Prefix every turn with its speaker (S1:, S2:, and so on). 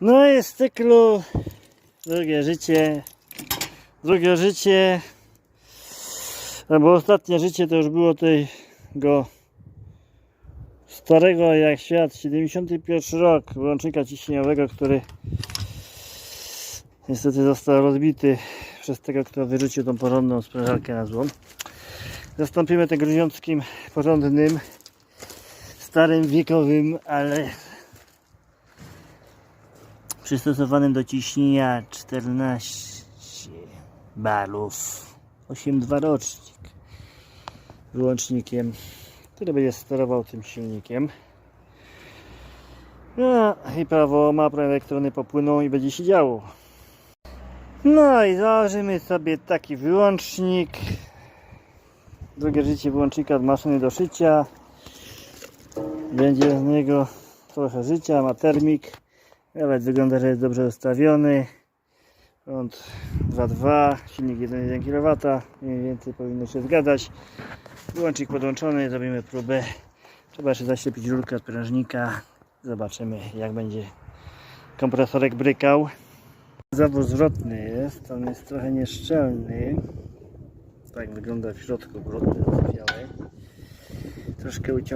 S1: No i z cyklu drugie życie, drugie życie, albo ostatnie życie to już było tego starego jak świat, 71 rok wyłącznika ciśnieniowego, który niestety został rozbity przez tego, kto wyrzucił tą porządną sprężarkę na złom. Zastąpimy tego gruziąckim porządnym, starym, wiekowym, ale przystosowanym do ciśnienia 14 balów. 8.2 rocznik. Wyłącznikiem który będzie sterował tym silnikiem. No i prawo ma prawo elektrony popłyną i będzie się działo. No i założymy sobie taki wyłącznik. Drugie życie wyłącznika od maszyny do szycia. Będzie z niego trochę życia, ma termik nawet wygląda, że jest dobrze ustawiony. Prąd 2.2 silnik 1,1 kW mniej więcej powinno się zgadzać wyłącznik podłączony, zrobimy próbę. Trzeba jeszcze zaślepić rurkę od prężnika zobaczymy jak będzie kompresorek brykał. Zawór zwrotny jest, on jest trochę nieszczelny. Tak wygląda w środku brudny, zasypiały troszkę uciągnięty